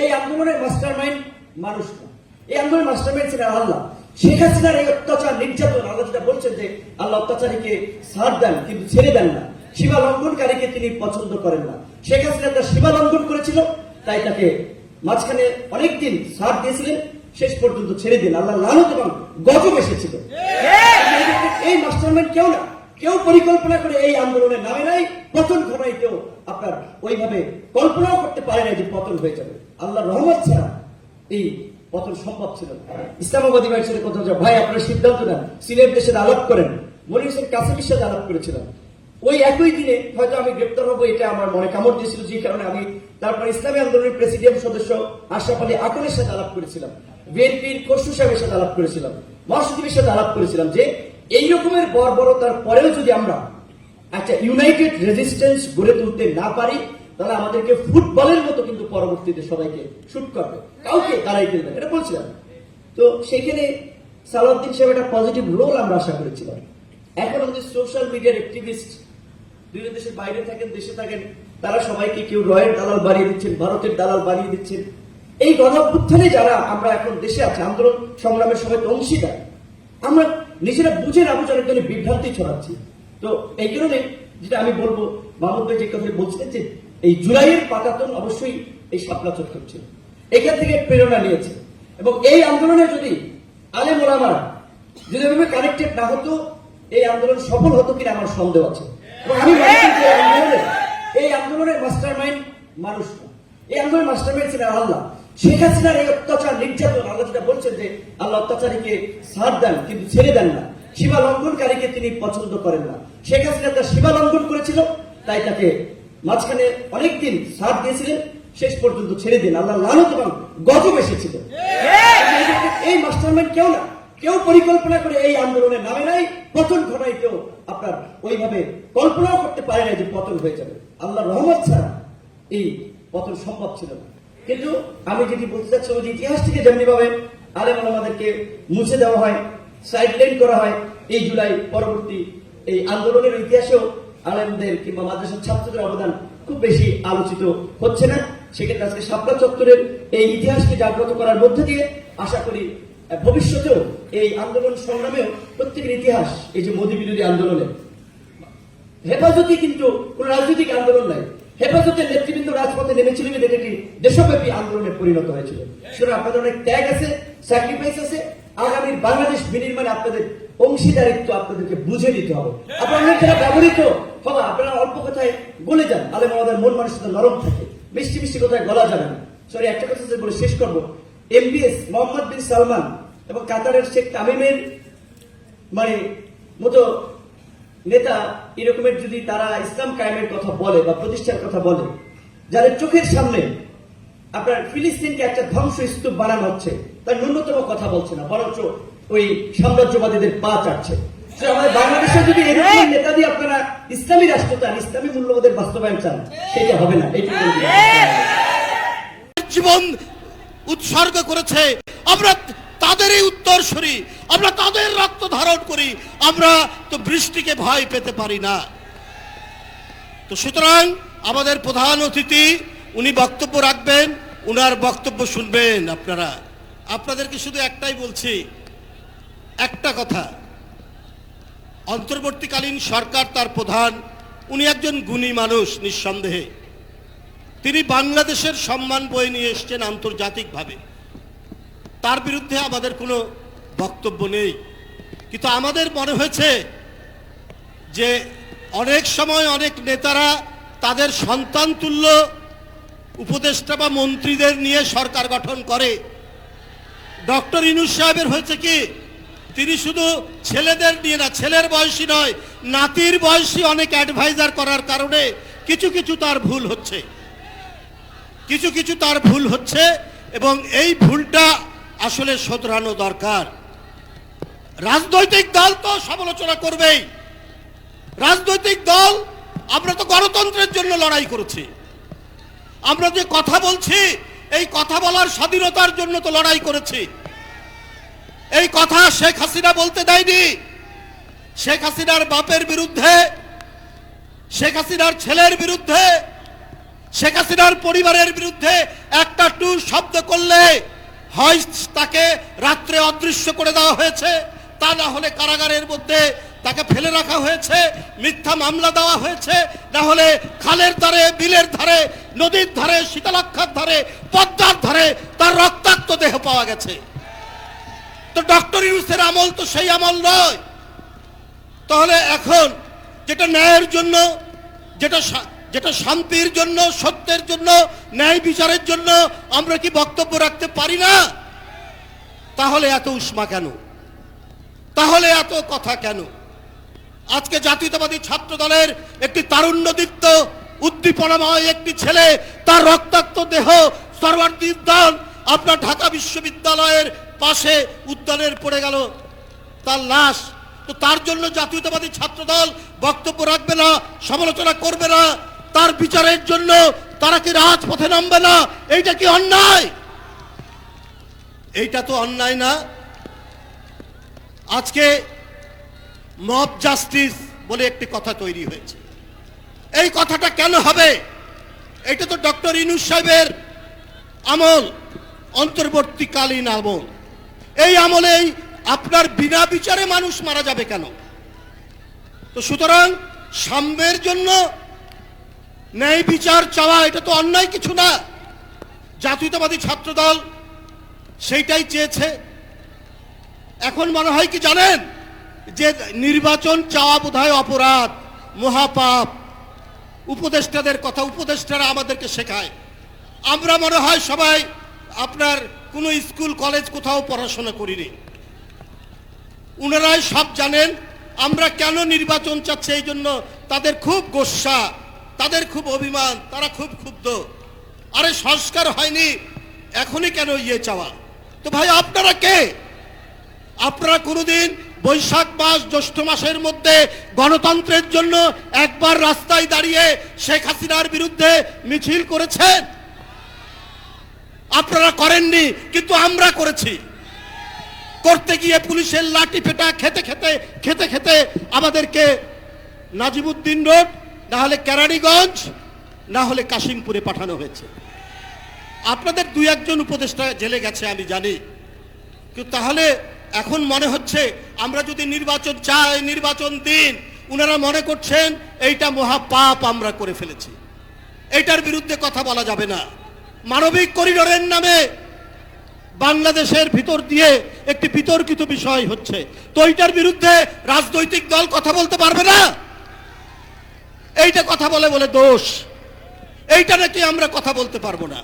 এই আন্দোলনের master mind মানুষ না। এই আন্দোলনের মাস্টার মাইন্ড ছিলেন আল্লাহ। শেখ হাসিনার এই অত্যাচার নির্যাতন আল্লাহ যেটা বলছেন যে আল্লাহ অত্যাচারীকে সার দেন কিন্তু ছেড়ে দেন না। সীমা লঙ্ঘনকারীকে তিনি পছন্দ করেন না। শেখ হাসিনা তার সীমা লঙ্ঘন করেছিল তাই তাকে মাঝখানে অনেকদিন সার দিয়েছিলেন শেষ পর্যন্ত ছেড়ে দিন আল্লাহ লালত এবং গজব এসেছিল। এই মাস্টারমাইন্ড কেউ না। কেউ পরিকল্পনা করে এই আন্দোলনের নামে নাই, পতন ঘটাই কেউ আপনার ওইভাবে কল্পনাও করতে পারে না যে পতন হয়ে যাবে। আল্লাহ রহমত ছাড়া এই পতন সম্ভব ছিল ইসলামাবাদী কথা ভাই সিদ্ধান্ত নেন। সিলেট দেশের আলাপ করেন সাথে আলাপ করেছিলাম। ওই একই দিনে হয়তো আমি গ্রেপ্তার হব, এটা আমার মনে কামড় দিয়েছিল, যে কারণে আমি তারপর ইসলামী আন্দোলনের প্রেসিডিয়াম সদস্য আশরাফ আলী সাথে আলাপ করেছিলাম। বিএনপির সাহেবের সাথে আলাপ করেছিলাম। মহাসচিবের সাথে আলাপ করেছিলাম যে এই রকমের বর্বরতার পরেও যদি আমরা একটা ইউনাইটেড রেজিস্ট্যান্স গড়ে তুলতে না পারি, তাহলে আমাদেরকে ফুটবলের মতো কিন্তু পরবর্তীতে সবাইকে শুট করবে। কাউকে দাঁড়াই ফেলবে এটা বলছিলাম। তো সেখানে সালাউদ্দিন সাহেব একটা পজিটিভ রোল আমরা আশা করেছিলাম। এখন আমাদের সোশ্যাল মিডিয়ার অ্যাক্টিভিস্ট বিভিন্ন দেশের বাইরে থাকেন, দেশে থাকেন, তারা সবাইকে কেউ রয়ের দালাল বাড়িয়ে দিচ্ছেন, ভারতের দালাল বাড়িয়ে দিচ্ছেন। এই গণঅভ্যুত্থানে যারা আমরা এখন দেশে আছি, আন্দোলন সংগ্রামের তো অংশীদার। আমরা নিজেরা বুঝে না বুঝে অনেক বিভ্রান্তি ছড়াচ্ছি। তো এই কারণে যেটা আমি বলব মাহমুদ ভাই যে কথা বলছিলেন যে এই জুলাইয়ের পাতাতন অবশ্যই এই শাপলা চত্বর ছিল এখান থেকে প্রেরণা নিয়েছে। এবং এই আন্দোলনে যদি আলে ওলামারা যদি এভাবে কানেক্টেড না হতো, এই আন্দোলন সফল হতো কিনা আমার সন্দেহ আছে। এই আন্দোলনের মাস্টার মাইন্ড মানুষ না এই আল্লাহ। এই অত্যাচার, নির্যাতন, আল্লাহ যেটা বলছেন যে আল্লাহ অত্যাচারীকে দেন, কিন্তু ছেড়ে দেন না। সীমা লঙ্ঘনকারীকে তিনি পছন্দ করেন না। তার সীমা লঙ্ঘন করেছিল, তাই তাকে মাঝখানে অনেকদিন দিয়েছিলেন, শেষ পর্যন্ত ছেড়ে দিন। আল্লাহ লালত এবং গজব এসেছিল। এই মাস্টারমাইন্ড কেউ না। কেউ পরিকল্পনা করে এই আন্দোলনের নামে নাই। পতন ঘটাই কেউ আপনার ওইভাবে কল্পনাও করতে পারে না যে পতন হয়ে যাবে। আল্লাহ রহমত ছাড়া এই পতন সম্ভব ছিল। কিন্তু আমি যেটি বলতে চাচ্ছি যে ইতিহাস থেকে যেমনি ভাবে আলেম আমাদেরকে মুছে দেওয়া হয় সাইডলাইন করা হয়, এই জুলাই পরবর্তী এই আন্দোলনের ইতিহাসেও আলেমদের কিংবা মাদ্রাসার ছাত্রদের অবদান খুব বেশি আলোচিত হচ্ছে না। সেক্ষেত্রে আজকে শাপলা চত্বরের এই ইতিহাসকে জাগ্রত করার মধ্যে দিয়ে আশা করি ভবিষ্যতেও এই আন্দোলন সংগ্রামেও প্রত্যেকের ইতিহাস, এই যে মোদী বিরোধী আন্দোলনে। হেফাজতে কিন্তু কোন রাজনৈতিক আন্দোলন নাই। হেফাজতের রাজপথে নেমেছিলেন এটা একটি দেশব্যাপী আন্দোলনে পরিণত হয়েছিল। সুতরাং আপনাদের অনেক ত্যাগ আছে স্যাক্রিফাইস আছে। আগামীর বাংলাদেশ বিনির্মাণে আপনাদের অংশীদারিত্ব আপনাদেরকে বুঝে নিতে হবে। আপনারা অনেক যারা ব্যবহৃত হবা, আপনারা অল্প কথায় গলে যান। আলেম আমাদের মন মানুষের নরম থাকে, মিষ্টি মিষ্টি কথায় গলা যাবে না। সরি একটা কথা বলে শেষ করব। এমবিএস মোহাম্মদ বিন সালমান এবং কাতারের শেখ তামিমের মানে মতো নেতা এরকমের যদি তারা ইসলাম কায়েমের কথা বলে বা প্রতিষ্ঠার কথা বলে যাদের চোখের সামনে আপনার ফিলিস্তিনকে একটা ধ্বংস স্তূপ বানানো হচ্ছে তার ন্যূনতম কথা বলছে না বরঞ্চ ওই সাম্রাজ্যবাদীদের পা চাটছে। আমাদের বাংলাদেশে যদি এরকম নেতা দিয়ে আপনারা ইসলামী রাষ্ট্র চান ইসলামী মূল্যবোধের বাস্তবায়ন চান সেটা হবে না। জীবন উৎসর্গ করেছে আমরা তাদেরই উত্তরসূরি আমরা তাদের রক্ত ধারণ করি আমরা তো বৃষ্টিকে ভয় পেতে পারি না। তো সুতরাং আমাদের প্রধান অতিথি, উনি বক্তব্য রাখবেন, উনার বক্তব্য শুনবেন আপনারা। আপনাদেরকে শুধু একটাই বলছি, একটা কথা। অন্তর্বর্তীকালীন সরকার তার প্রধান, উনি একজন গুণী মানুষ নিঃসন্দেহে। তিনি বাংলাদেশের সম্মান বয়ে নিয়ে এসছেন আন্তর্জাতিকভাবে। তার বিরুদ্ধে আমাদের কোনো বক্তব্য নেই। কিন্তু আমাদের মনে হয়েছে যে অনেক সময় অনেক নেতারা তাদের সন্তান তুল্য উপদেষ্টা বা মন্ত্রীদের নিয়ে সরকার গঠন করে। ডক্টর ইনুস সাহেবের হয়েছে কি? তিনি শুধু ছেলেদের নিয়ে না, ছেলের বয়সী নয়, নাতির বয়সী অনেক অ্যাডভাইজার করার কারণে কিছু কিছু তার ভুল হচ্ছে। কিছু কিছু তার ভুল হচ্ছে এবং এই ভুলটা আসলে শোধরানো দরকার। রাজনৈতিক দল তো সমালোচনা করবেই। রাজনৈতিক দল আমরা তো গণতন্ত্রের জন্য লড়াই করেছি। আমরা যে কথা বলছি, এই কথা বলার স্বাধীনতার জন্য তো লড়াই করেছি। এই কথা শেখ হাসিনা বলতে দেয়নি। শেখ হাসিনার বাপের বিরুদ্ধে, শেখ হাসিনার ছেলের বিরুদ্ধে, শেখ হাসিনার পরিবারের বিরুদ্ধে একটা টু শব্দ করলে হয় তাকে রাত্রে অদৃশ্য করে দেওয়া হয়েছে। তা না হলে কারাগারের মধ্যে তাকে ফেলে রাখা হয়েছে, মিথ্যা মামলা দেওয়া হয়েছে, না হলে খালের ধারে, বিলের ধারে, নদীর ধারে, শীতলক্ষার ধারে, পদ্মার ধারে তার রক্তাক্ত দেহ পাওয়া গেছে। তো ডক্টর ইউসের আমল তো সেই আমল নয়। তাহলে এখন যেটা ন্যায়ের জন্য, যেটা যেটা শান্তির জন্য, সত্যের জন্য, ন্যায় বিচারের জন্য আমরা কি বক্তব্য রাখতে পারি না? তাহলে এত উষ্মা কেন? তাহলে এত কথা কেন? আজকে জাতীয়তাবাদী ছাত্র দলের একটি তারুণ্যদীপ্ত, উদ্দীপনাময় একটি ছেলে, তার রক্তাক্ত দেহ সর্বার্দি উদ্যান আপনার ঢাকা বিশ্ববিদ্যালয়ের পাশে উদ্যানের পড়ে গেল। তার লাশ, তো তার জন্য জাতীয়তাবাদী ছাত্র দল বক্তব্য রাখবে না, সমালোচনা করবে না, তার বিচারের জন্য তারা কি রাজপথে নামবে না, এইটা কি অন্যায়? এইটা তো অন্যায় না। আজকে মব জাস্টিস বলে একটি কথা তৈরি হয়েছে। এই কথাটা কেন হবে? এটা তো ডক্টর ইনুস সাহেবের আমল, অন্তর্বর্তীকালীন আমল। এই আমলেই আপনার বিনা বিচারে মানুষ মারা যাবে কেন? তো সুতরাং সাম্যের জন্য ন্যায় বিচার চাওয়া, এটা তো অন্যায় কিছু না। জাতীয়তাবাদী ছাত্রদল সেইটাই চেয়েছে। এখন মনে হয় কি জানেন? যে নির্বাচন চাওয়া বোধহয় অপরাধ, মহাপাপ। উপদেষ্টাদের কথা উপদেষ্টারা আমাদেরকে শেখায়। আমরা মনে হয় সবাই আপনার কোনো স্কুল, কলেজ কোথাও পড়াশোনা করিনি। উনারাই সব জানেন, আমরা কেন নির্বাচন চাচ্ছি এই জন্য তাদের খুব গোসা, তাদের খুব অভিমান, তারা খুব ক্ষুব্ধ। আরে সংস্কার হয়নি, এখনই কেন ইয়ে চাওয়া? তো ভাই, আপনারা কে? আপনারা কোনোদিন বৈশাখ মাস, জ্যৈষ্ঠ মাসের মধ্যে গণতন্ত্রের জন্য একবার রাস্তায় দাঁড়িয়ে শেখ হাসিনার বিরুদ্ধে মিছিল করেছেন। আপনারা করেননি, কিন্তু আমরা করেছি। করতে গিয়ে পুলিশের লাঠি পেটা খেতে খেতে খেতে খেতে আমাদেরকে নাজিমুদ্দিন রোড, না হলে কেরানীগঞ্জ, না হলে কাশিমপুরে পাঠানো হয়েছে। আপনাদের দুই একজন উপদেষ্টা জেলে গেছে, আমি জানি। কিন্তু তাহলে এখন মনে হচ্ছে আমরা যদি নির্বাচন চাই, নির্বাচন দিন, উনারা মনে করছেন এইটা মহা পাপ আমরা করে ফেলেছি। এইটার বিরুদ্ধে কথা বলা যাবে না। মানবিক করিডোরের নামে বাংলাদেশের ভিতর দিয়ে একটি বিতর্কিত বিষয় হচ্ছে। তো এইটার বিরুদ্ধে রাজনৈতিক দল কথা বলতে পারবে না? এইটা কথা বলে বলে দোষ। এইটা নাকি আমরা কথা বলতে পারব না?